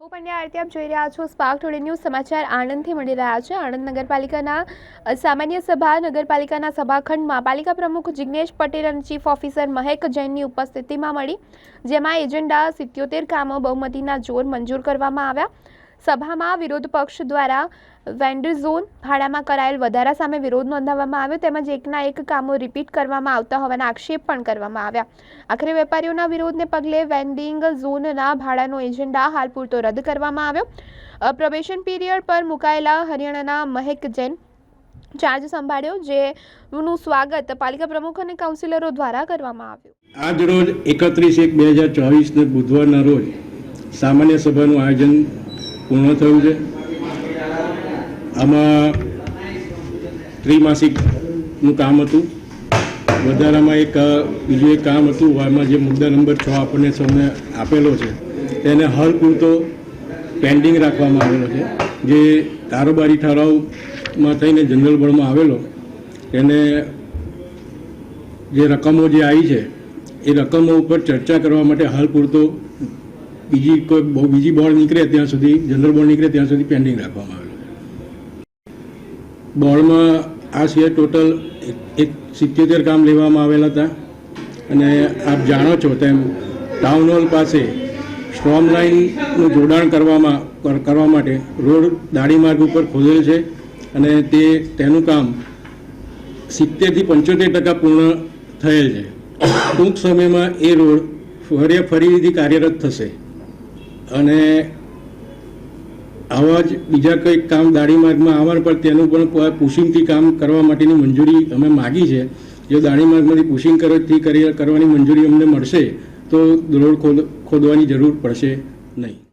હું પંડ્યા આરતી આપ જોઈ રહ્યા છો સ્પાર્ક ટુડે ન્યૂઝ સમાચાર આણંદથી મળી રહ્યા છે. આણંદ નગરપાલિકાના સામાન્ય સભા, નગરપાલિકાના સભાખંડમાં પાલિકા પ્રમુખ જિજ્ઞેશ પટેલ અને ચીફ ઓફિસર મહેક જૈનની ઉપસ્થિતિમાં મળી, જેમાં એજન્ડા સિત્યોતેર કામો બહુમતીના જોર મંજૂર કરવામાં આવ્યા. સભામાં વિરોધ પક્ષ દ્વારા વેન્ડર ઝોન ભાડામાં કરાયેલ વધારા સામે વિરોધ નોંધાવવામાં આવ્યો, તેમજ એકના એક કામો રિપીટ કરવામાં આવતા હોવાના આક્ષેપ પણ કરવામાં આવ્યા. આખરે વેપારીઓના વિરોધને પગલે વેન્ડિંગ ઝોનના ભાડાનો એજન્ડા હાલ પૂરતો રદ કરવામાં આવ્યો. પ્રવેશન પીરિયડ પર મુકાયેલા હરિયાણાના મહેક જૈન ચાર્જ સંભાળ્યો જેનું સ્વાગત પાલિકા પ્રમુખ અને કાઉન્સિલરો દ્વારા કરવામાં આવ્યું. આજ રોજ એકત્રીસ એક બે હજાર ચોવીસને બુધવારના રોજ સામાન્ય સભાનું આયોજન પૂર્ણ થયું છે. આમાં ત્રિમાસિકનું કામ હતું. વધારામાં એક બીજું એક કામ હતું, એમાં જે મુદ્દા નંબર છ આપણને સૌને આપેલો છે, તેને હર પૂરતો પેન્ડિંગ રાખવામાં આવેલો છે. જે કારોબારી ઠરાવમાં થઈને જનરલ બોર્ડમાં આવેલો તેને જે રકમો જે આવી છે, એ રકમો ઉપર ચર્ચા કરવા માટે હાલ પૂરતો બીજી કોઈ બીજી બોર્ડ નીકળે ત્યાં સુધી જનરલ બોર્ડ નીકળે ત્યાં સુધી પેન્ડિંગ રાખવામાં આવેલું બોર્ડમાં આ સિવાય ટોટલ એક સિત્યોતેર કામ લેવામાં આવેલા હતા. અને આપ જાણો છો તેમ ટાઉન હોલ પાસે સ્ટ્રોમ લાઇનનું જોડાણ કરવામાં કરવા માટે રોડ દાડી માર્ગ ઉપર ખોદેલ છે. અને તે, તેનું કામ સિત્તેરથી પંચોતેર ટકા પૂર્ણ થયેલ છે. ટૂંક સમયમાં એ રોડ ફરી ફરીથી કાર્યરત થશે. અને આવા જ બીજા કંઈક કામ દાડી માર્ગમાં આવવાનું, પણ તેનું પણ પુશિંગથી કામ કરવા માટેની મંજૂરી અમે માગી છે. જો દાડી માર્ગમાંથી પુશિંગ કરવાથી કરી કરવાની મંજૂરી અમને મળશે, તો રોડ ખોદ ખોદવાની જરૂર પડશે નહીં.